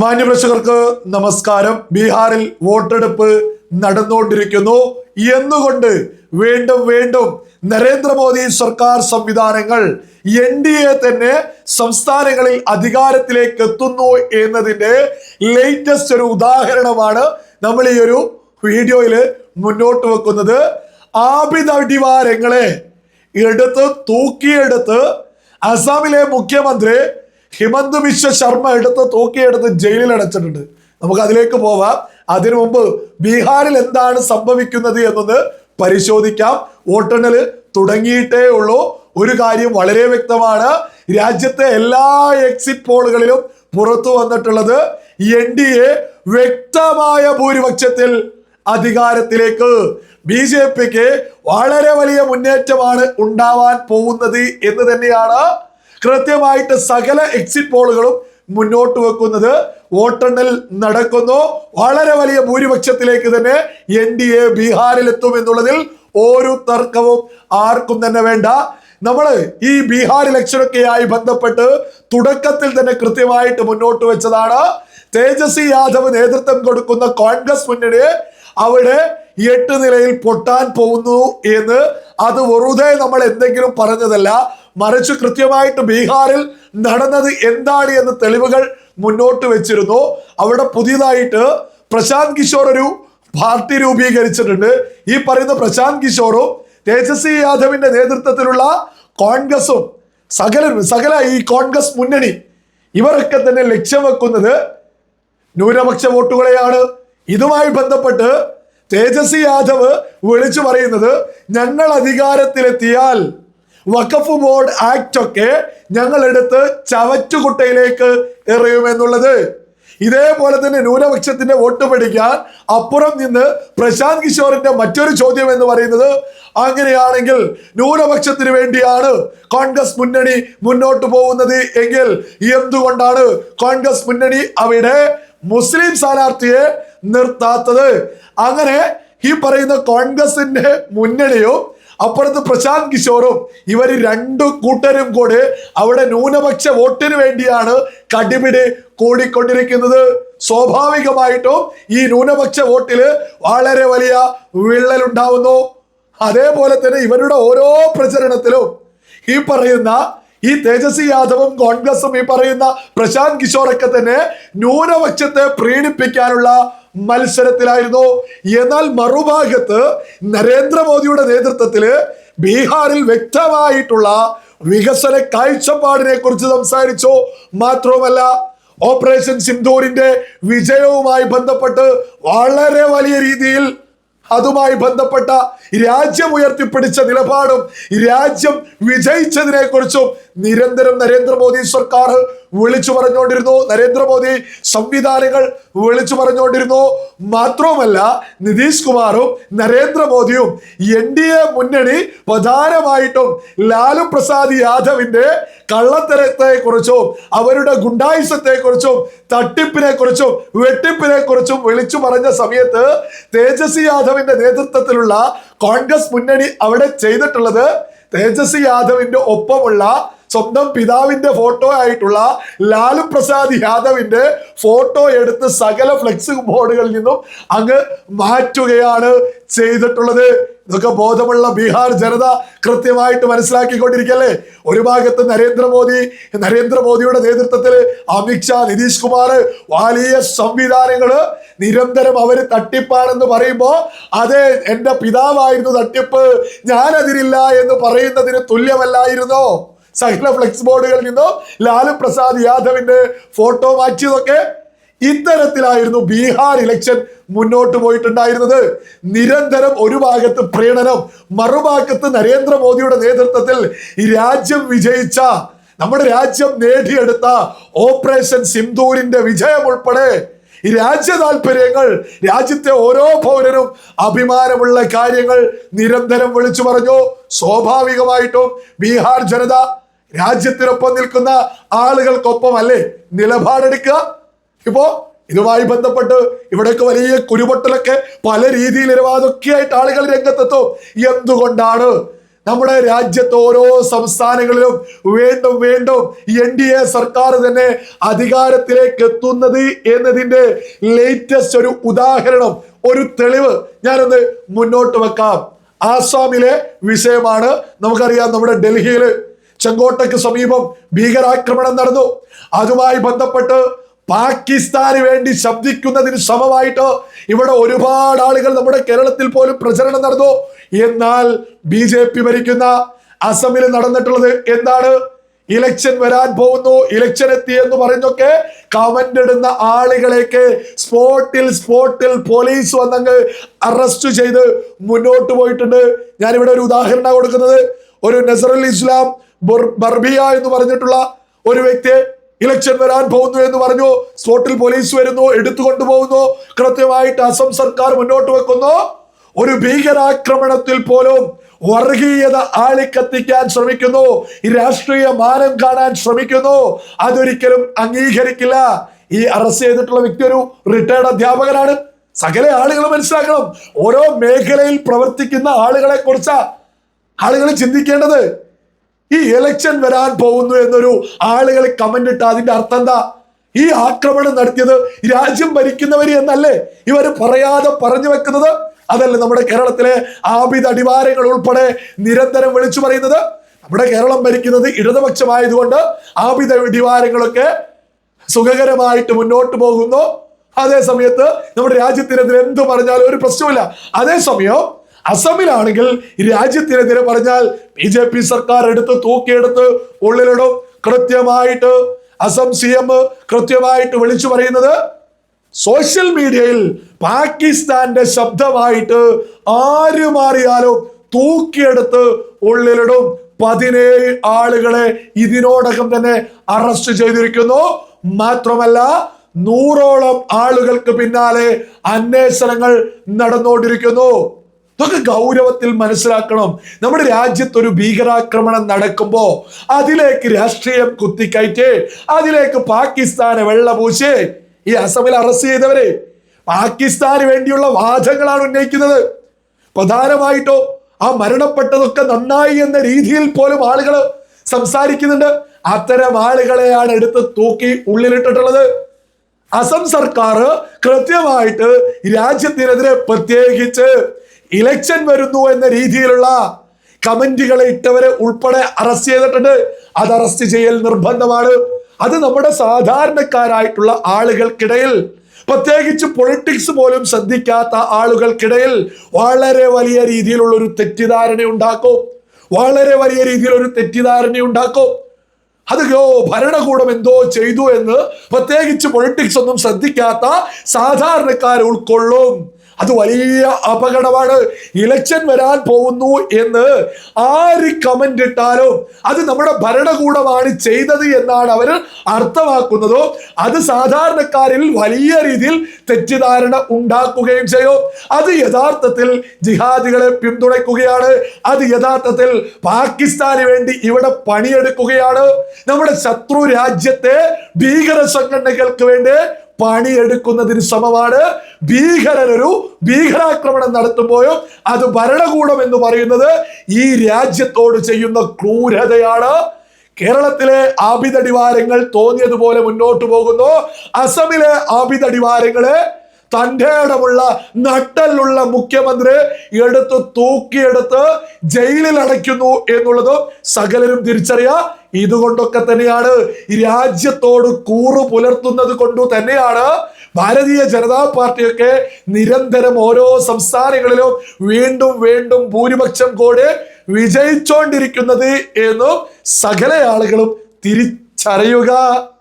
മാന്യപ്രേക്ഷകർക്ക് നമസ്കാരം. ബീഹാറിൽ വോട്ടെടുപ്പ് നടന്നുകൊണ്ടിരിക്കുന്നു. എന്നുകൊണ്ട് വീണ്ടും വീണ്ടും നരേന്ദ്രമോദി സർക്കാർ സംവിധാനങ്ങൾ എൻ ഡി എ തന്നെ സംസ്ഥാനങ്ങളിൽ അധികാരത്തിലേക്ക് എത്തുന്നു എന്നതിന്റെ ലേറ്റസ്റ്റ് ഒരു ഉദാഹരണമാണ് നമ്മൾ ഈ ഒരു വീഡിയോയിൽ മുന്നോട്ട് വെക്കുന്നത്. ആബിദ് അടിവാരങ്ങളെ എടുത്ത് തൂക്കിയെടുത്ത് അസാമിലെ മുഖ്യമന്ത്രി ഹിമന്ത് വിശ്വ ശർമ്മ എടുത്ത് തൂക്കിയെടുത്ത് ജയിലിൽ അടച്ചിട്ടുണ്ട്. നമുക്ക് അതിലേക്ക് പോവാം. അതിനു മുമ്പ് ബീഹാറിൽ എന്താണ് സംഭവിക്കുന്നത് എന്നൊന്ന് പരിശോധിക്കാം. വോട്ടെണ്ണൽ തുടങ്ങിയിട്ടേ ഉള്ളൂ. ഒരു കാര്യം വളരെ വ്യക്തമാണ്. രാജ്യത്തെ എല്ലാ എക്സിറ്റ് പോളുകളിലും പുറത്തു വന്നിട്ടുള്ളത് എൻ ഡി എ വ്യക്തമായ ഭൂരിപക്ഷത്തിൽ അധികാരത്തിലേക്ക്. ബി ജെ പിക്ക് വളരെ വലിയ മുന്നേറ്റമാണ് ഉണ്ടാവാൻ പോകുന്നത് എന്ന് തന്നെയാണ് കൃത്യമായിട്ട് സകല എക്സിറ്റ് പോളുകളും മുന്നോട്ട് വെക്കുന്നത് വോട്ടെണ്ണൽ നടക്കുന്നു. വളരെ വലിയ ഭൂരിപക്ഷത്തിലേക്ക് തന്നെ എൻ ഡി എ ബീഹാറിൽ എത്തും എന്നുള്ളതിൽ ഒരു തർക്കവും ആർക്കും തന്നെ വേണ്ട. നമ്മൾ ഈ ബീഹാർ ഇലക്ഷനൊക്കെയായി ബന്ധപ്പെട്ട് തുടക്കത്തിൽ തന്നെ കൃത്യമായിട്ട് മുന്നോട്ട് വെച്ചതാണ്. തേജസ്വി യാദവ് നേതൃത്വം കൊടുക്കുന്ന കോൺഗ്രസ് മുന്നണി അവിടെ എട്ട് നിലയിൽ പൊട്ടാൻ പോകുന്നു എന്ന് അത് വെറുതെ നമ്മൾ എന്തെങ്കിലും പറഞ്ഞതല്ല. മറിച്ച് കൃത്യമായിട്ട് ബീഹാറിൽ നടന്നത് എന്താണ് എന്ന് തെളിവുകൾ മുന്നോട്ട് വെച്ചിരുന്നു. അവിടെ പുതിയതായിട്ട് പ്രശാന്ത് കിഷോർ ഒരു പാർട്ടി രൂപീകരിച്ചിട്ടുണ്ട്. ഈ പറയുന്ന പ്രശാന്ത് കിഷോറും തേജസ്വി യാദവിന്റെ നേതൃത്വത്തിലുള്ള കോൺഗ്രസും സകല സകല ഈ കോൺഗ്രസ് മുന്നണി ഇവരൊക്കെ തന്നെ ലക്ഷ്യം വെക്കുന്നത് ന്യൂനപക്ഷ വോട്ടുകളെയാണ്. ഇതുമായി ബന്ധപ്പെട്ട് തേജസ്വി യാദവ് വിളിച്ചു പറയുന്നത് ഞങ്ങൾ അധികാരത്തിലെത്തിയാൽ വഖഫ് ബോർഡ് ആക്ട് ഒക്കെ ഞങ്ങൾ എടുത്ത് ചവറ്റുകുട്ടയിലേക്ക് എറിയുമെന്നുള്ളത്. ഇതേപോലെ തന്നെ ന്യൂനപക്ഷത്തിന്റെ വോട്ട് പിടിക്കാൻ അപ്പുറം നിന്ന് പ്രശാന്ത് കിഷോറിന്റെ മറ്റൊരു ചോദ്യം എന്ന് പറയുന്നത് അങ്ങനെയാണെങ്കിൽ ന്യൂനപക്ഷത്തിന് വേണ്ടിയാണ് കോൺഗ്രസ് മുന്നണി മുന്നോട്ട് പോകുന്നത് എങ്കിൽ എന്തുകൊണ്ടാണ് കോൺഗ്രസ് മുന്നണി അവിടെ മുസ്ലിം സ്ഥാനാർത്ഥിയെ നിർത്താത്തത്? അങ്ങനെ ഈ പറയുന്ന കോൺഗ്രസിന്റെ മുന്നണിയും അപ്പുറത്ത് പ്രശാന്ത് കിഷോറും ഇവർ രണ്ടു കൂട്ടരും കൂടെ അവിടെ ന്യൂനപക്ഷ വോട്ടിന് വേണ്ടിയാണ് കടിപിടി കൂടിക്കൊണ്ടിരിക്കുന്നത്. സ്വാഭാവികമായിട്ടും ഈ ന്യൂനപക്ഷ വോട്ടിൽ വളരെ വലിയ വിള്ളലുണ്ടാവുന്നു. അതേപോലെ തന്നെ ഇവരുടെ ഓരോ പ്രചരണത്തിലും ഈ പറയുന്ന ഈ തേജസ്വി യാദവും കോൺഗ്രസും ഈ പറയുന്ന പ്രശാന്ത് കിഷോറൊക്കെ തന്നെ ന്യൂനപക്ഷത്തെ പ്രീണിപ്പിക്കാനുള്ള മത്സരത്തിലായിരുന്നു. എന്നാൽ മറുഭാഗത്ത് നരേന്ദ്രമോദിയുടെ നേതൃത്വത്തിൽ ബീഹാറിൽ വ്യക്തമായിട്ടുള്ള വികസന കാഴ്ചപ്പാടിനെ കുറിച്ച് സംസാരിച്ചു. മാത്രവുമല്ല ഓപ്പറേഷൻ സിന്ധൂരിന്റെ വിജയവുമായി ബന്ധപ്പെട്ട് വളരെ വലിയ രീതിയിൽ അതുമായി ബന്ധപ്പെട്ട രാജ്യം ഉയർത്തിപ്പിടിച്ച നിലപാടും രാജ്യം വിജയിച്ചതിനെ കുറിച്ചും നിരന്തരം നരേന്ദ്രമോദി സർക്കാർ വിളിച്ചു പറഞ്ഞുകൊണ്ടിരുന്നു. നരേന്ദ്രമോദി സംവിധാനങ്ങൾ വിളിച്ചു പറഞ്ഞുകൊണ്ടിരുന്നു. മാത്രവുമല്ല നിതീഷ് കുമാറും നരേന്ദ്രമോദിയും എൻ ഡി എ മുന്നണി പ്രധാനമായിട്ടും ലാലു പ്രസാദ് യാദവിന്റെ കള്ളത്തരത്തെ കുറിച്ചും അവരുടെ ഗുണ്ടായുസത്തെ കുറിച്ചും തട്ടിപ്പിനെ കുറിച്ചും വെട്ടിപ്പിനെ കുറിച്ചും വിളിച്ചു പറഞ്ഞ സമയത്ത് തേജസ്വി യാദവിന്റെ നേതൃത്വത്തിലുള്ള കോൺഗ്രസ് മുന്നണി അവിടെ ചെയ്തിട്ടുള്ളത് തേജസ്വി യാദവിന്റെ ഒപ്പമുള്ള സ്വന്തം പിതാവിന്റെ ഫോട്ടോ ആയിട്ടുള്ള ലാലു പ്രസാദ് യാദവിന്റെ ഫോട്ടോ എടുത്ത് സകല ഫ്ലെക്സ് ബോർഡുകളിൽ നിന്നും അങ്ങ് മാറ്റുകയാണ് ചെയ്തിട്ടുള്ളത്. ഇതൊക്കെ ബോധമുള്ള ബീഹാർ ജനത കൃത്യമായിട്ട് മനസ്സിലാക്കിക്കൊണ്ടിരിക്കല്ലേ ഒരു ഭാഗത്ത് നരേന്ദ്രമോദി നരേന്ദ്രമോദിയുടെ നേതൃത്വത്തിൽ അമിത്ഷാ നിതീഷ് കുമാർ വലിയ സംവിധാനങ്ങൾ നിരന്തരം അവർ തട്ടിപ്പാണെന്ന് പറയുമ്പോൾ അതെ എന്റെ പിതാവായിരുന്നു തട്ടിപ്പ് ഞാനതിരില്ല എന്ന് പറയുന്നതിന് തുല്യമല്ലായിരുന്നോ? സകല ഫ്ലെക്സ് ബോർഡുകളിൽ നിന്നോ? ലാലു പ്രസാദ് യാദവിന്റെ ഫോട്ടോ മാറ്റിയതൊക്കെ ഇത്തരത്തിലായിരുന്നു ബീഹാർ ഇലക്ഷൻ മുന്നോട്ട് പോയിട്ടുണ്ടായിരുന്നത്. നിരന്തരം ഒരു ഭാഗത്ത് പ്രീണനം മറുഭാഗത്ത് നരേന്ദ്രമോദിയുടെ നേതൃത്വത്തിൽ രാജ്യം വിജയിച്ച നമ്മുടെ രാജ്യം നേടിയെടുത്ത ഓപ്പറേഷൻ സിന്ധൂരിന്റെ വിജയം ഉൾപ്പെടെ ഈ രാജ്യ താല്പര്യങ്ങൾ രാജ്യത്തെ ഓരോ പൗരനും അഭിമാനമുള്ള കാര്യങ്ങൾ നിരന്തരം വിളിച്ചു പറഞ്ഞു. സ്വാഭാവികമായിട്ടും ബീഹാർ ജനത രാജ്യത്തിനൊപ്പം നിൽക്കുന്ന ആളുകൾക്കൊപ്പം അല്ലേ നിലപാടെടുക്കുക? ഇപ്പോ ഇതുമായി ബന്ധപ്പെട്ട് ഇവിടെയൊക്കെ വലിയ കുരുപൊട്ടലൊക്കെ പല രീതിയിൽ അതൊക്കെ ആയിട്ട് ആളുകൾ രംഗത്തെത്തും. എന്തുകൊണ്ടാണ് നമ്മുടെ രാജ്യത്ത് ഓരോ സംസ്ഥാനങ്ങളിലും വീണ്ടും വീണ്ടും എൻ ഡി എ സർക്കാർ തന്നെ അധികാരത്തിലേക്ക് എത്തുന്നത് എന്നതിന്റെ ലേറ്റസ്റ്റ് ഒരു ഉദാഹരണം ഒരു തെളിവ് ഞാനൊന്ന് മുന്നോട്ട് വെക്കാം. ആസാമിലെ വിഷയമാണ്. നമുക്കറിയാം നമ്മുടെ ഡൽഹിയിൽ ചെങ്കോട്ടയ്ക്ക് സമീപം ഭീകരാക്രമണം നടന്നു. അതുമായി ബന്ധപ്പെട്ട് പാകിസ്ഥാന് വേണ്ടി ശബ്ദിക്കുന്നതിന് സമമായിട്ട് ഇവിടെ ഒരുപാട് ആളുകൾ നമ്മുടെ കേരളത്തിൽ പോലും പ്രചരണം നടന്നു. എന്നാൽ ബി ജെ പി ഭരിക്കുന്ന അസമിൽ നടന്നിട്ടുള്ളത് എന്താണ്? ഇലക്ഷൻ വരാൻ പോകുന്നു ഇലക്ഷൻ എത്തി എന്ന് പറഞ്ഞൊക്കെ കമന്റ് ഇടുന്ന ആളുകളെയൊക്കെ സ്പോട്ടിൽ സ്പോട്ടിൽ പോലീസ് വന്നങ്ങ് അറസ്റ്റ് ചെയ്ത് മുന്നോട്ട് പോയിട്ടുണ്ട്. ഞാനിവിടെ ഒരു ഉദാഹരണം കൊടുക്കുന്നത്. ഒരു നസറുൽ ഇസ്ലാം ബർബിയ എന്ന് പറഞ്ഞിട്ടുള്ള ഒരു വ്യക്തിയെ ഇലക്ഷൻ വരാൻ പോകുന്നു എന്ന് പറഞ്ഞു. സ്പോട്ടിൽ പോലീസ് വരുന്നു എടുത്തുകൊണ്ടു പോകുന്നു. കൃത്യമായിട്ട് അസം സർക്കാർ മുന്നോട്ട് വെക്കുന്നു. ഒരു ഭീകരാക്രമണത്തിൽ പോലും വർഗീയത ആളിക്കത്തിക്കാൻ ശ്രമിക്കുന്നു. രാഷ്ട്രീയ മാനം കാണാൻ ശ്രമിക്കുന്നു. അതൊരിക്കലും അംഗീകരിക്കില്ല. ഈ അറസ്റ്റ് ചെയ്തിട്ടുള്ള വ്യക്തി ഒരു റിട്ടയർഡ് അധ്യാപകനാണ്. സകല ആളുകൾ മനസ്സിലാക്കണം. ഓരോ മേഖലയിൽ പ്രവർത്തിക്കുന്ന ആളുകളെ കുറിച്ചാ ആളുകൾ ചിന്തിക്കേണ്ടത്. ഈ ഇലക്ഷൻ വരാൻ പോകുന്നു എന്നൊരു ആളുകൾ കമന്റ് ഇട്ട അതിന്റെ അർത്ഥം എന്താ? ഈ ആക്രമണം നടത്തിയത് രാജ്യം ഭരിക്കുന്നവര് എന്നല്ലേ ഇവർ പറയാതെ പറഞ്ഞു വെക്കുന്നത്? അതല്ലേ നമ്മുടെ കേരളത്തിലെ ആബിദ് അടിവാരങ്ങൾ ഉൾപ്പെടെ നിരന്തരം വിളിച്ചു പറയുന്നത്? നമ്മുടെ കേരളം ഭരിക്കുന്നത് ഇടതുപക്ഷമായതുകൊണ്ട് ആബിദ അടിവാരങ്ങളൊക്കെ സുഖകരമായിട്ട് മുന്നോട്ട് പോകുന്നു. അതേ സമയത്ത് നമ്മുടെ രാജ്യത്തിനെതിരെ എന്ത് പറഞ്ഞാലും ഒരു പ്രശ്നമില്ല അതേസമയം അസമിലാണെങ്കിൽ രാജ്യത്തിനെതിരെ പറഞ്ഞാൽ ബി ജെ പി സർക്കാർ എടുത്ത് തൂക്കിയെടുത്ത് ഉള്ളിലിടും. കൃത്യമായിട്ട് അസം സി എം കൃത്യമായിട്ട് വിളിച്ചു പറയുന്നത് സോഷ്യൽ മീഡിയയിൽ പാകിസ്ഥാന്റെ ശബ്ദമായിട്ട് ആര് മാറിയാലും തൂക്കിയെടുത്ത് ഉള്ളിലിടും. പതിനേഴ് ആളുകളെ ഇതിനോടകം തന്നെ അറസ്റ്റ് ചെയ്തിരിക്കുന്നു. മാത്രമല്ല നൂറോളം ആളുകൾക്ക് പിന്നാലെ അന്വേഷണങ്ങൾ നടന്നുകൊണ്ടിരിക്കുന്നു. ഇതൊക്കെ ഗൗരവത്തിൽ മനസ്സിലാക്കണം. നമ്മുടെ രാജ്യത്ത് ഒരു ഭീകരാക്രമണം നടക്കുമ്പോ അതിലേക്ക് രാഷ്ട്രീയം കുത്തിക്കയറ്റ് അതിലേക്ക് പാകിസ്ഥാനെ വെള്ളപൂശ്. ഈ അസമിൽ അറസ്റ്റ് ചെയ്തവരെ പാകിസ്ഥാന് വേണ്ടിയുള്ള വാദങ്ങളാണ് ഉന്നയിക്കുന്നത്. പ്രധാനമായിട്ടോ ആ മരണപ്പെട്ടതൊക്കെ നന്നായി എന്ന രീതിയിൽ പോലും ആളുകൾ സംസാരിക്കുന്നുണ്ട്. അത്തരം ആളുകളെയാണ് എടുത്ത് തൂക്കി ഉള്ളിലിട്ടിട്ടുള്ളത്. അസം സർക്കാർ കൃത്യമായിട്ട് രാജ്യത്തിനെതിരെ പ്രത്യേകിച്ച് ഇലക്ഷൻ വരുന്നു എന്ന രീതിയിലുള്ള കമന്റുകളെ ഇട്ടവരെ ഉൾപ്പെടെ അറസ്റ്റ് ചെയ്തിട്ടുണ്ട്. അത് അറസ്റ്റ് ചെയ്യൽ നിർബന്ധമാണ്. അത് നമ്മുടെ സാധാരണക്കാരായിട്ടുള്ള ആളുകൾക്കിടയിൽ പ്രത്യേകിച്ച് പൊളിറ്റിക്സ് പോലും ശ്രദ്ധിക്കാത്ത ആളുകൾക്കിടയിൽ വളരെ വലിയ രീതിയിലുള്ള ഒരു തെറ്റിദ്ധാരണ ഉണ്ടാക്കും. വളരെ വലിയ രീതിയിൽ ഒരു തെറ്റിദ്ധാരണ ഉണ്ടാക്കും. അത് ഭരണകൂടം എന്തോ ചെയ്തു എന്ന് പ്രത്യേകിച്ച് പൊളിറ്റിക്സ് ഒന്നും ശ്രദ്ധിക്കാത്ത സാധാരണക്കാർ ഉൾക്കൊള്ളും. അത് വലിയ അപകടമാണ്. ഇലക്ഷൻ വരാൻ പോകുന്നു എന്ന് ആര് കമന്റ് ഇട്ടാലും അത് നമ്മുടെ ഭരണകൂടമാണ് ചെയ്തത് എന്നാണ് അവർ അർത്ഥമാക്കുന്നതോ. അത് സാധാരണക്കാരിൽ വലിയ രീതിയിൽ തെറ്റിദ്ധാരണ ഉണ്ടാക്കുകയും ചെയ്യും. അത് യഥാർത്ഥത്തിൽ ജിഹാദികളെ പിന്തുണയ്ക്കുകയാണ്. അത് യഥാർത്ഥത്തിൽ പാകിസ്ഥാന് വേണ്ടി ഇവിടെ പണിയെടുക്കുകയാണ്. നമ്മുടെ ശത്രു രാജ്യത്തെ ഭീകര സംഘടനകൾക്ക് വേണ്ടി പണിയെടുക്കുന്നതിന് സമമാണ് ഭീകരരൊരു ഭീകരാക്രമണം നടത്തുമ്പോഴും അത് ഭരണകൂടം എന്ന് പറയുന്നത് ഈ രാജ്യത്തോട് ചെയ്യുന്ന ക്രൂരതയാണ്. കേരളത്തിലെ ആഭിതടിവാരങ്ങൾ തോന്നിയതുപോലെ മുന്നോട്ട് പോകുന്നു. അസമിലെ ആഭിതടിവാരങ്ങളെ തന്റെ ഇടമുള്ള നട്ടലുള്ള മുഖ്യമന്ത്രി എടുത്ത് തൂക്കിയെടുത്ത് ജയിലിൽ അടയ്ക്കുന്നു എന്നുള്ളത് സകലരും തിരിച്ചറിയാ. ഇതുകൊണ്ടൊക്കെ തന്നെയാണ് രാജ്യത്തോട് കൂറു പുലർത്തുന്നത് കൊണ്ടു തന്നെയാണ് ഭാരതീയ ജനതാ പാർട്ടിയൊക്കെ നിരന്തരം ഓരോ സംസ്ഥാനങ്ങളിലും വീണ്ടും വീണ്ടും ഭൂരിപക്ഷം കൂടെ വിജയിച്ചോണ്ടിരിക്കുന്നത് എന്നും സകല ആളുകളും തിരിച്ചറിയുക.